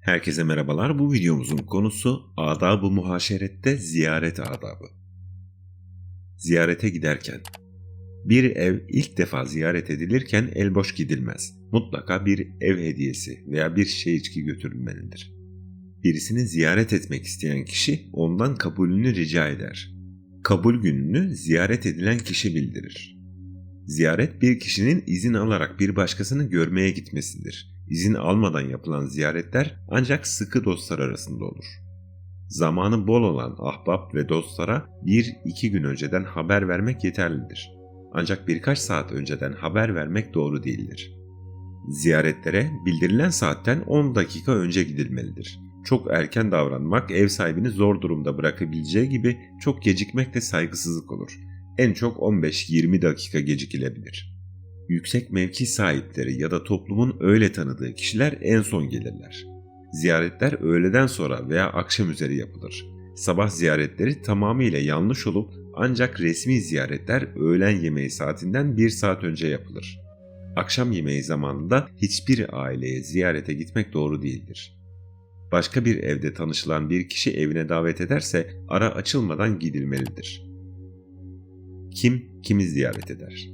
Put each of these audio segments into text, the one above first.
Herkese merhabalar. Bu videomuzun konusu adab-ı muhaşerette ziyaret adabı. Ziyarete giderken bir ev ilk defa ziyaret edilirken el boş gidilmez. Mutlaka bir ev hediyesi veya bir şey içki götürülmelidir. Birisini ziyaret etmek isteyen kişi ondan kabulünü rica eder. Kabul gününü ziyaret edilen kişi bildirir. Ziyaret bir kişinin izin alarak bir başkasını görmeye gitmesidir İzin almadan yapılan ziyaretler ancak sıkı dostlar arasında olur. Zamanı bol olan ahbap ve dostlara bir iki gün önceden haber vermek yeterlidir. Ancak birkaç saat önceden haber vermek doğru değildir. Ziyaretlere bildirilen saatten 10 dakika önce gidilmelidir. Çok erken davranmak ev sahibini zor durumda bırakabileceği gibi çok gecikmek de saygısızlık olur. En çok 15-20 dakika gecikilebilir.'' yüksek mevki sahipleri ya da toplumun öyle tanıdığı kişiler en son gelirler. Ziyaretler öğleden sonra veya akşam üzeri yapılır. Sabah ziyaretleri tamamıyla yanlış olup ancak resmi ziyaretler öğlen yemeği saatinden bir saat önce yapılır. Akşam yemeği zamanında hiçbir aileye ziyarete gitmek doğru değildir. Başka bir evde tanışılan bir kişi evine davet ederse ara açılmadan gidilmelidir. Kim kimi ziyaret eder?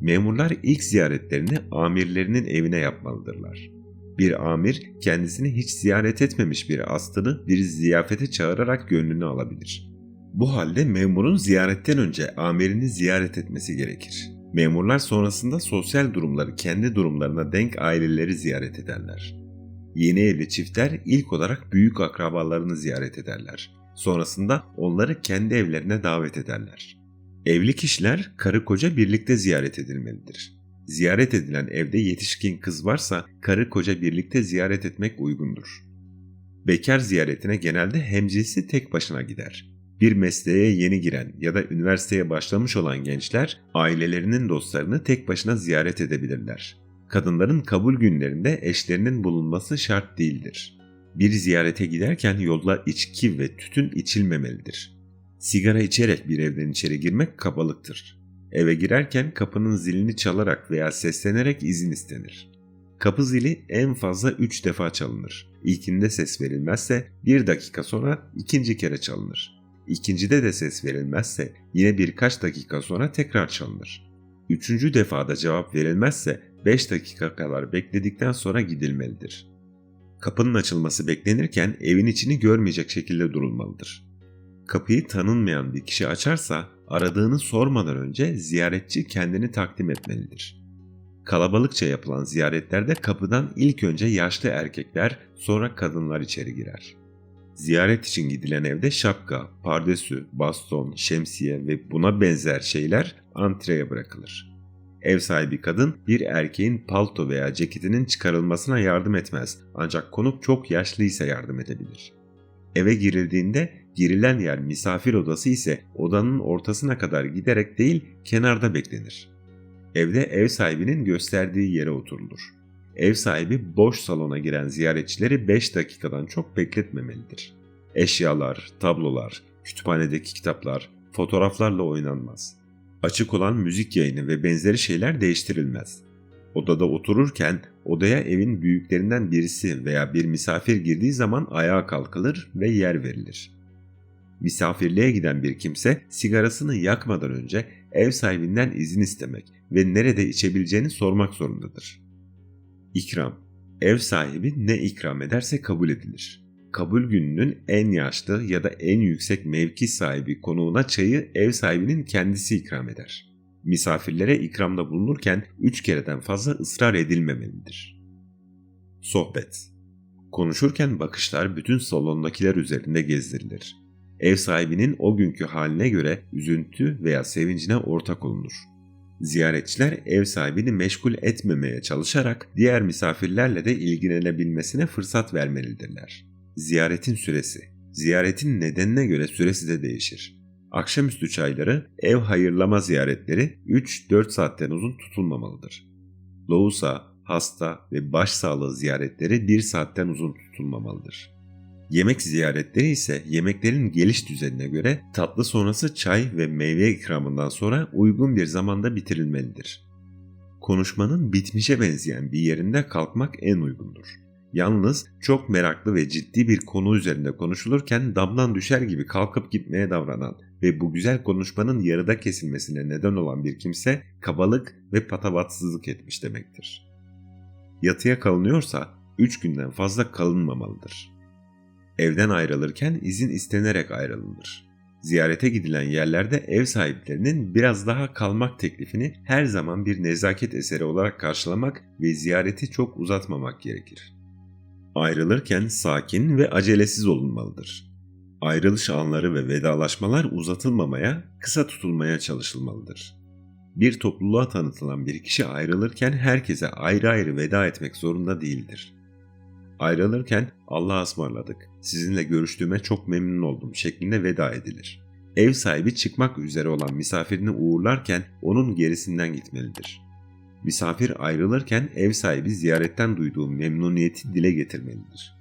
Memurlar ilk ziyaretlerini amirlerinin evine yapmalıdırlar. Bir amir kendisini hiç ziyaret etmemiş bir astını bir ziyafete çağırarak gönlünü alabilir. Bu halde memurun ziyaretten önce amirini ziyaret etmesi gerekir. Memurlar sonrasında sosyal durumları kendi durumlarına denk aileleri ziyaret ederler. Yeni evli çiftler ilk olarak büyük akrabalarını ziyaret ederler. Sonrasında onları kendi evlerine davet ederler. Evli kişiler karı koca birlikte ziyaret edilmelidir. Ziyaret edilen evde yetişkin kız varsa karı koca birlikte ziyaret etmek uygundur. Bekar ziyaretine genelde hemcinsi tek başına gider. Bir mesleğe yeni giren ya da üniversiteye başlamış olan gençler ailelerinin dostlarını tek başına ziyaret edebilirler. Kadınların kabul günlerinde eşlerinin bulunması şart değildir. Bir ziyarete giderken yolda içki ve tütün içilmemelidir. Sigara içerek bir evden içeri girmek kabalıktır. Eve girerken kapının zilini çalarak veya seslenerek izin istenir. Kapı zili en fazla 3 defa çalınır. İlkinde ses verilmezse 1 dakika sonra ikinci kere çalınır. İkincide de ses verilmezse yine birkaç dakika sonra tekrar çalınır. Üçüncü defada cevap verilmezse 5 dakika kadar bekledikten sonra gidilmelidir. Kapının açılması beklenirken evin içini görmeyecek şekilde durulmalıdır. Kapıyı tanınmayan bir kişi açarsa aradığını sormadan önce ziyaretçi kendini takdim etmelidir. Kalabalıkça yapılan ziyaretlerde kapıdan ilk önce yaşlı erkekler sonra kadınlar içeri girer. Ziyaret için gidilen evde şapka, pardesü, baston, şemsiye ve buna benzer şeyler antreye bırakılır. Ev sahibi kadın bir erkeğin palto veya ceketinin çıkarılmasına yardım etmez ancak konuk çok yaşlıysa yardım edebilir. Eve girildiğinde girilen yer misafir odası ise odanın ortasına kadar giderek değil kenarda beklenir. Evde ev sahibinin gösterdiği yere oturulur. Ev sahibi boş salona giren ziyaretçileri 5 dakikadan çok bekletmemelidir. Eşyalar, tablolar, kütüphanedeki kitaplar, fotoğraflarla oynanmaz. Açık olan müzik yayını ve benzeri şeyler değiştirilmez. Odada otururken odaya evin büyüklerinden birisi veya bir misafir girdiği zaman ayağa kalkılır ve yer verilir. Misafirliğe giden bir kimse sigarasını yakmadan önce ev sahibinden izin istemek ve nerede içebileceğini sormak zorundadır. İkram Ev sahibi ne ikram ederse kabul edilir. Kabul gününün en yaşlı ya da en yüksek mevki sahibi konuğuna çayı ev sahibinin kendisi ikram eder misafirlere ikramda bulunurken üç kereden fazla ısrar edilmemelidir. Sohbet Konuşurken bakışlar bütün salondakiler üzerinde gezdirilir. Ev sahibinin o günkü haline göre üzüntü veya sevincine ortak olunur. Ziyaretçiler ev sahibini meşgul etmemeye çalışarak diğer misafirlerle de ilgilenebilmesine fırsat vermelidirler. Ziyaretin süresi Ziyaretin nedenine göre süresi de değişir. Akşamüstü çayları, ev hayırlama ziyaretleri 3-4 saatten uzun tutulmamalıdır. Loğusa, hasta ve baş sağlığı ziyaretleri 1 saatten uzun tutulmamalıdır. Yemek ziyaretleri ise yemeklerin geliş düzenine göre tatlı sonrası çay ve meyve ikramından sonra uygun bir zamanda bitirilmelidir. Konuşmanın bitmişe benzeyen bir yerinde kalkmak en uygundur. Yalnız çok meraklı ve ciddi bir konu üzerinde konuşulurken damdan düşer gibi kalkıp gitmeye davranan ve bu güzel konuşmanın yarıda kesilmesine neden olan bir kimse kabalık ve patavatsızlık etmiş demektir. Yatıya kalınıyorsa 3 günden fazla kalınmamalıdır. Evden ayrılırken izin istenerek ayrılınır. Ziyarete gidilen yerlerde ev sahiplerinin biraz daha kalmak teklifini her zaman bir nezaket eseri olarak karşılamak ve ziyareti çok uzatmamak gerekir. Ayrılırken sakin ve acelesiz olunmalıdır. Ayrılış anları ve vedalaşmalar uzatılmamaya, kısa tutulmaya çalışılmalıdır. Bir topluluğa tanıtılan bir kişi ayrılırken herkese ayrı ayrı veda etmek zorunda değildir. Ayrılırken Allah'a ısmarladık, sizinle görüştüğüme çok memnun oldum şeklinde veda edilir. Ev sahibi çıkmak üzere olan misafirini uğurlarken onun gerisinden gitmelidir. Misafir ayrılırken ev sahibi ziyaretten duyduğu memnuniyeti dile getirmelidir.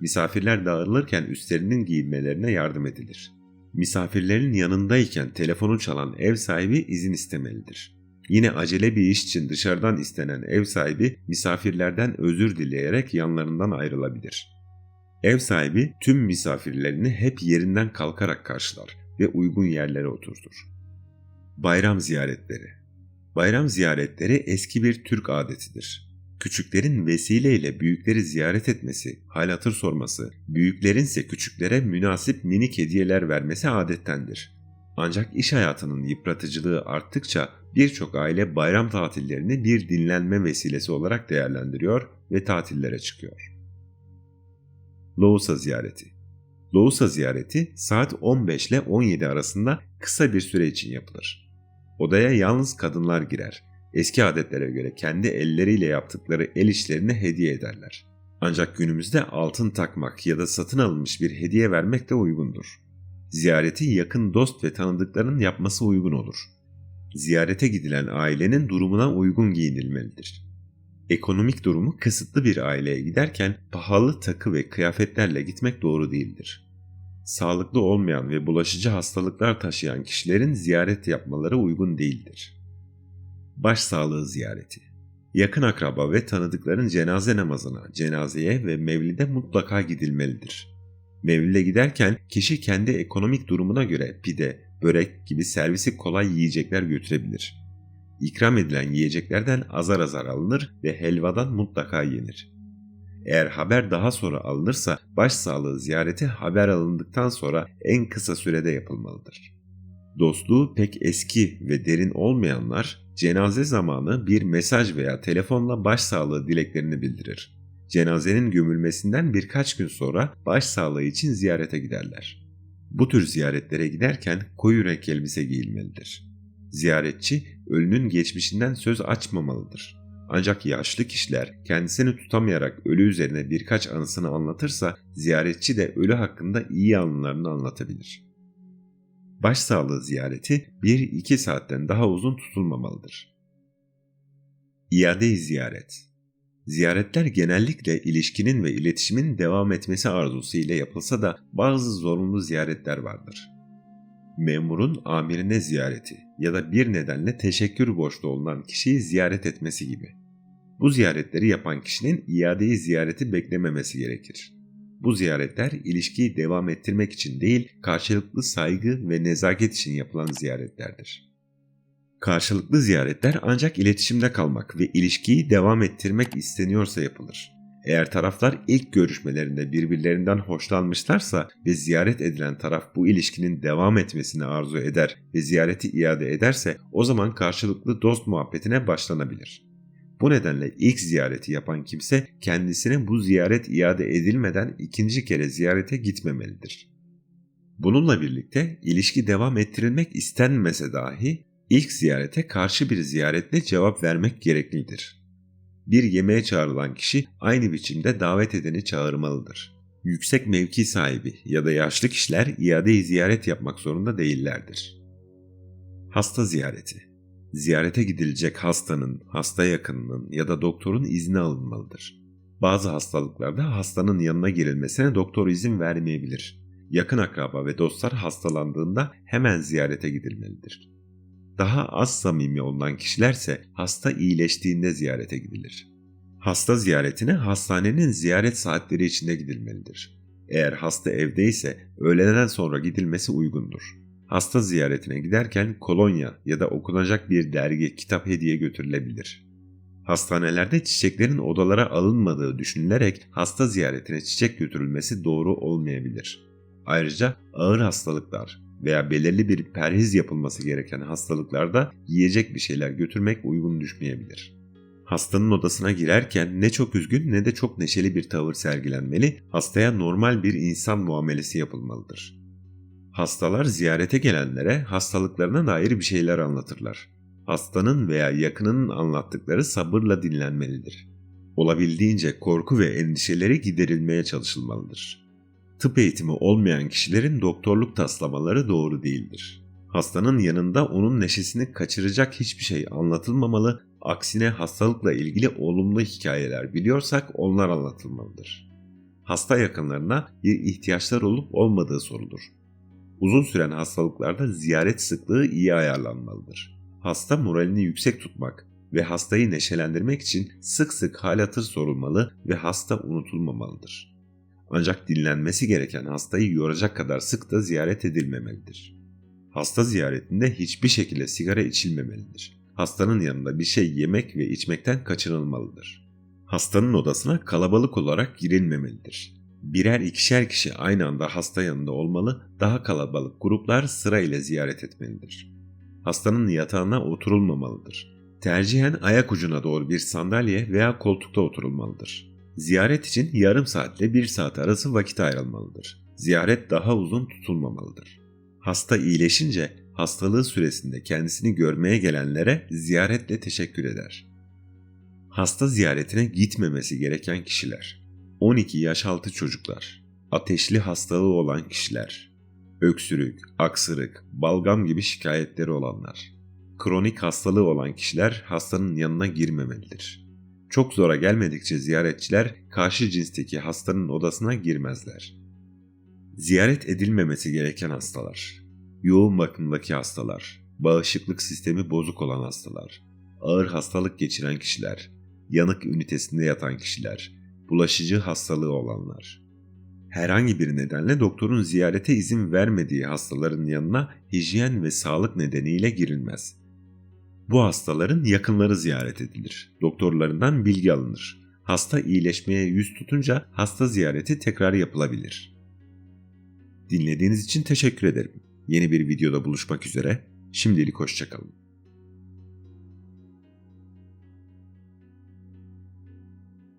Misafirler dağılırken üstlerinin giyinmelerine yardım edilir. Misafirlerin yanındayken telefonu çalan ev sahibi izin istemelidir. Yine acele bir iş için dışarıdan istenen ev sahibi misafirlerden özür dileyerek yanlarından ayrılabilir. Ev sahibi tüm misafirlerini hep yerinden kalkarak karşılar ve uygun yerlere oturtur. Bayram ziyaretleri Bayram ziyaretleri eski bir Türk adetidir. Küçüklerin vesileyle büyükleri ziyaret etmesi, hal hatır sorması, büyüklerin ise küçüklere münasip minik hediyeler vermesi adettendir. Ancak iş hayatının yıpratıcılığı arttıkça birçok aile bayram tatillerini bir dinlenme vesilesi olarak değerlendiriyor ve tatillere çıkıyor. Loğusa ziyareti Loğusa ziyareti saat 15 ile 17 arasında kısa bir süre için yapılır. Odaya yalnız kadınlar girer. Eski adetlere göre kendi elleriyle yaptıkları el işlerini hediye ederler. Ancak günümüzde altın takmak ya da satın alınmış bir hediye vermek de uygundur. Ziyareti yakın dost ve tanıdıkların yapması uygun olur. Ziyarete gidilen ailenin durumuna uygun giyinilmelidir. Ekonomik durumu kısıtlı bir aileye giderken pahalı takı ve kıyafetlerle gitmek doğru değildir. Sağlıklı olmayan ve bulaşıcı hastalıklar taşıyan kişilerin ziyaret yapmaları uygun değildir. Başsağlığı ziyareti Yakın akraba ve tanıdıkların cenaze namazına, cenazeye ve mevlide mutlaka gidilmelidir. Mevlide giderken kişi kendi ekonomik durumuna göre pide, börek gibi servisi kolay yiyecekler götürebilir. İkram edilen yiyeceklerden azar azar alınır ve helvadan mutlaka yenir. Eğer haber daha sonra alınırsa başsağlığı ziyareti haber alındıktan sonra en kısa sürede yapılmalıdır. Dostluğu pek eski ve derin olmayanlar cenaze zamanı bir mesaj veya telefonla başsağlığı dileklerini bildirir. Cenazenin gömülmesinden birkaç gün sonra başsağlığı için ziyarete giderler. Bu tür ziyaretlere giderken koyu renk elbise giyilmelidir. Ziyaretçi ölünün geçmişinden söz açmamalıdır. Ancak yaşlı kişiler kendisini tutamayarak ölü üzerine birkaç anısını anlatırsa ziyaretçi de ölü hakkında iyi anılarını anlatabilir. Başsağlığı ziyareti 1-2 saatten daha uzun tutulmamalıdır. İade ziyaret Ziyaretler genellikle ilişkinin ve iletişimin devam etmesi arzusu ile yapılsa da bazı zorunlu ziyaretler vardır. Memurun amirine ziyareti ya da bir nedenle teşekkür borçlu olunan kişiyi ziyaret etmesi gibi. Bu ziyaretleri yapan kişinin iadeyi ziyareti beklememesi gerekir. Bu ziyaretler ilişkiyi devam ettirmek için değil, karşılıklı saygı ve nezaket için yapılan ziyaretlerdir. Karşılıklı ziyaretler ancak iletişimde kalmak ve ilişkiyi devam ettirmek isteniyorsa yapılır. Eğer taraflar ilk görüşmelerinde birbirlerinden hoşlanmışlarsa ve ziyaret edilen taraf bu ilişkinin devam etmesini arzu eder ve ziyareti iade ederse o zaman karşılıklı dost muhabbetine başlanabilir. Bu nedenle ilk ziyareti yapan kimse kendisine bu ziyaret iade edilmeden ikinci kere ziyarete gitmemelidir. Bununla birlikte ilişki devam ettirilmek istenmese dahi ilk ziyarete karşı bir ziyaretle cevap vermek gereklidir. Bir yemeğe çağrılan kişi aynı biçimde davet edeni çağırmalıdır. Yüksek mevki sahibi ya da yaşlı kişiler iade ziyaret yapmak zorunda değillerdir. Hasta ziyareti Ziyarete gidilecek hastanın, hasta yakınının ya da doktorun izni alınmalıdır. Bazı hastalıklarda hastanın yanına girilmesine doktor izin vermeyebilir. Yakın akraba ve dostlar hastalandığında hemen ziyarete gidilmelidir. Daha az samimi olunan kişilerse hasta iyileştiğinde ziyarete gidilir. Hasta ziyaretine hastanenin ziyaret saatleri içinde gidilmelidir. Eğer hasta evdeyse öğleden sonra gidilmesi uygundur. Hasta ziyaretine giderken kolonya ya da okunacak bir dergi, kitap hediye götürülebilir. Hastanelerde çiçeklerin odalara alınmadığı düşünülerek hasta ziyaretine çiçek götürülmesi doğru olmayabilir. Ayrıca ağır hastalıklar veya belirli bir perhiz yapılması gereken hastalıklarda yiyecek bir şeyler götürmek uygun düşmeyebilir. Hastanın odasına girerken ne çok üzgün ne de çok neşeli bir tavır sergilenmeli, hastaya normal bir insan muamelesi yapılmalıdır. Hastalar ziyarete gelenlere hastalıklarına dair bir şeyler anlatırlar. Hastanın veya yakınının anlattıkları sabırla dinlenmelidir. Olabildiğince korku ve endişeleri giderilmeye çalışılmalıdır. Tıp eğitimi olmayan kişilerin doktorluk taslamaları doğru değildir. Hastanın yanında onun neşesini kaçıracak hiçbir şey anlatılmamalı, aksine hastalıkla ilgili olumlu hikayeler biliyorsak onlar anlatılmalıdır. Hasta yakınlarına ihtiyaçlar olup olmadığı sorulur. Uzun süren hastalıklarda ziyaret sıklığı iyi ayarlanmalıdır. Hasta moralini yüksek tutmak ve hastayı neşelendirmek için sık sık hal hatır sorulmalı ve hasta unutulmamalıdır. Ancak dinlenmesi gereken hastayı yoracak kadar sık da ziyaret edilmemelidir. Hasta ziyaretinde hiçbir şekilde sigara içilmemelidir. Hastanın yanında bir şey yemek ve içmekten kaçınılmalıdır. Hastanın odasına kalabalık olarak girilmemelidir. Birer ikişer kişi aynı anda hasta yanında olmalı, daha kalabalık gruplar sırayla ziyaret etmelidir. Hastanın yatağına oturulmamalıdır. Tercihen ayak ucuna doğru bir sandalye veya koltukta oturulmalıdır. Ziyaret için yarım saatle bir saat arası vakit ayrılmalıdır. Ziyaret daha uzun tutulmamalıdır. Hasta iyileşince hastalığı süresinde kendisini görmeye gelenlere ziyaretle teşekkür eder. Hasta ziyaretine gitmemesi gereken kişiler 12 yaş altı çocuklar, ateşli hastalığı olan kişiler, öksürük, aksırık, balgam gibi şikayetleri olanlar, kronik hastalığı olan kişiler hastanın yanına girmemelidir. Çok zora gelmedikçe ziyaretçiler karşı cinsteki hastanın odasına girmezler. Ziyaret edilmemesi gereken hastalar, yoğun bakımdaki hastalar, bağışıklık sistemi bozuk olan hastalar, ağır hastalık geçiren kişiler, yanık ünitesinde yatan kişiler, bulaşıcı hastalığı olanlar. Herhangi bir nedenle doktorun ziyarete izin vermediği hastaların yanına hijyen ve sağlık nedeniyle girilmez. Bu hastaların yakınları ziyaret edilir. Doktorlarından bilgi alınır. Hasta iyileşmeye yüz tutunca hasta ziyareti tekrar yapılabilir. Dinlediğiniz için teşekkür ederim. Yeni bir videoda buluşmak üzere. Şimdilik hoşçakalın.